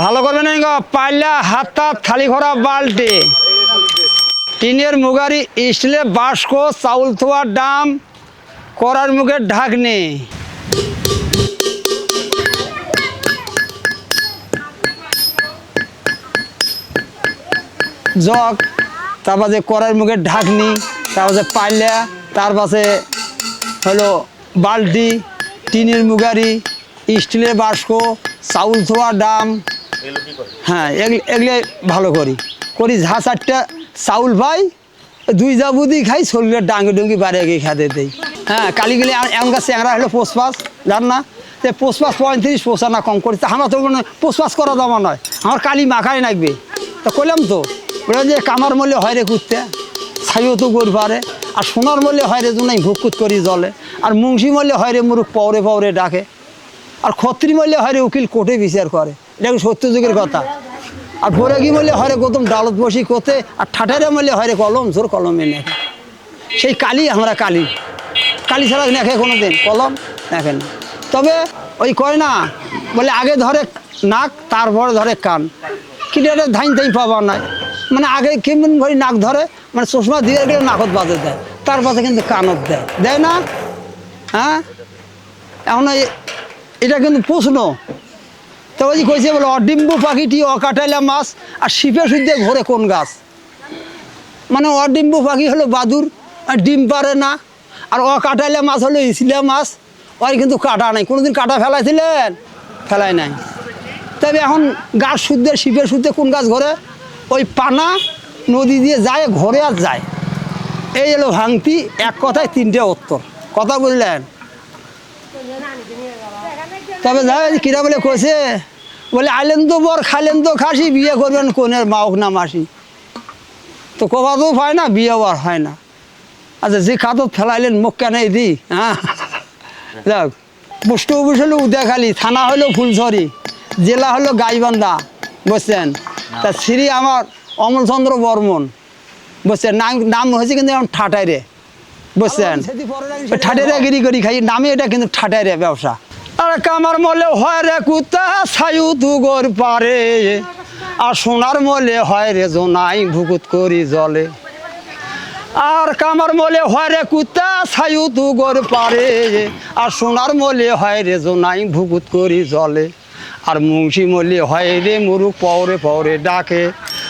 ভালো করবে না পাইলা হাতা, থালি ভরা বালতি। টিনের মুগারি স্টিলের বাস্ক, চাউল থোয়ার ডাম করার মুখের ঢাকনি জগ, তার পাশে করার মুখের ঢাকনি তার পাশে পাইলা তার পাশে হলো বালতি, টিনের মুগারি স্টিলের বাস্ক, চাউল থোয়া ডাম হ্যাঁ এগুলো ভালো করি। করি ঝা চারটা চাউল পাই দুই যা বুদি খাই, শরীরে ডাঙ্গি ডুঙ্গি বাড়ে গিয়ে খেতে দেই। হ্যাঁ কালীগুলি এমন চ্যাংরা হলো পোষপাস জান না? সে পোষপাস পঁয়ত্রিশ পোষা না কম করি তা আমার তো মানে পোষপাস করা দামা নয়। আমার কালি মাখাই লাগবে তা করলাম তো বললাম যে কামার মূল্যে হয় রে কুত্তে। ছাইও তো গড় পারে। আর সোনার মূল্যে হয় রে জুনাই ভুকুত করি জলে। আর মুংসি মূল্যে হয় রে মুরুখ পরে পরে ডাকে। আর খত্রি মূল্যে হরে উকিল কোর্টে বিচার করে। এটা সত্য যুগের কথা? আর ভোরে কি হরে গৌতম ডালত বসি কোতে আর ঠাঠারে মূল্যে হরে কলম, জোর কলমে নেখে সেই কালি আমরা কালি। কালি ছাড়া নেখে কোনো দিন কলম নেখে না। তবে ওই কয় না, বলে আগে ধরে নাক, তারপরে ধরে কান। কিন্তু এটা ধাইন ধাইন পাবার নাই। মানে আগে কেমন করে নাক ধরে মানে চশমা দিয়ে গেলে নাকত বাজে দেয়। তার পাশে কিন্তু কানত দেয়। দেয় না? হ্যাঁ? এখন এটা কিন্তু প্রশ্ন। তবে ওই যে কইছে বলে, অডিম্বু পাখিটি অকাটাইলা মাছ, আর শিপে সুদ্ধে ঘরে কোন গাছ? মানে অডিম্বু পাখি হলো বাদুর, আর ডিম পারে না, আর অকাটাইলা মাছ হলো ইসলিয়া মাছ, ওর কিন্তু কাটা নাই। কোনোদিন কাটা ফেলাইছিলেন? ফেলাই নাই। তবে এখন গাছ শুদ্ধে শিপের শুদ্ধে কোন গাছ ঘরে? ওই পানা নদী দিয়ে যায়, ঘরে আর যায়। এই হলো ভাঙতি, এক কথায় তিনটে উত্তর। কথা বললেন তবে কিরা বলে কইছে? বলে আইলেন তো বর খাইলেন তো খাসি, বিয়ে করবেন কোনের মাওক না মাসি? তো কবাতেও হয় না বিয়ে আর হয় না। আচ্ছা যে খাতত ফেলাইলেন, মুখ কেন দি হ্যাঁ? যাক পোস্ট অফিস হলো উদয়খালি, থানা হলো ফুলঝরি জেলা হলো গাইবান্ধা, বুঝছেন? তা শ্রী আমার অমলচন্দ্র বর্মন, বুঝছেন? নাম নাম হয়েছে কিন্তু এখন ঠাটাইরে। বুঝছেন? ঠাটেরা গিরি করি খাই নামে এটা কিন্তু ঠাটাইরে ব্যবসা। আর কামার মলে হয় রে কুত্তা ছায়ু দুগর পারে। আর সোনার মলে হয় রে জোনাই ভুকুত করি জলে। আর কামার মলে হয় রে কুত্তা ছায়ু দুগর পারে। আর সোনার মলে হয় রে জোনাই ভুকুত করি জলে। আর মুংসি মলে হয় রে মুরুখ পরে পরে ডাকে।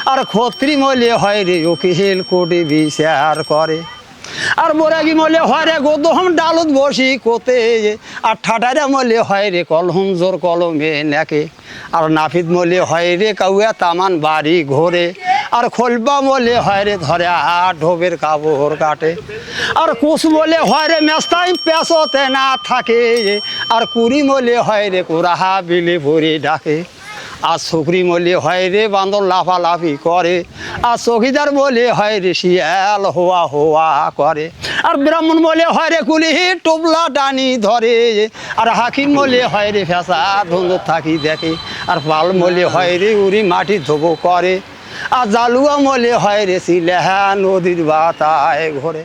আর খত্রি মলে হয় রে উকিল কোটি বিচার করে। আর মোরাগি মলে হয় রে গোদহম ডালত বসি কোতে। আর ঠাটারে মলে হয় রে কলহম, জোর কলমে নেকে। আর নাফিদ মলে হয় রে কাউয়া তামান বাড়ি ঘোরে। আর খোলবা মলে হয় রে ধরে আর ঢোবের কাপড় কাটে। আর কুস বলে হয় রে মেস্তাই পেশতে না থাকে। আর কুড়ি মলে হয় রে কুরাহা বিলে ভরে ডাকে। আর শুকরি মলে হয় রে বান্দর লাফালাফি করে, আর চকিদার বলে হয় রে শিয়াল হোয়া হোয়া করে, আর ব্রাহ্মণ বলে হয় রে কুলি টোপলা ডানি ধরে, আর হাকিম বলে হয় রে ফেসা ধন্দ থাকি দেখে, আর পাল মলে হয় রে উড়ি মাটি ধোবো করে, আর জালুয়া মলে হয় রে সিলেহা নদীর বাতায় ঘরে।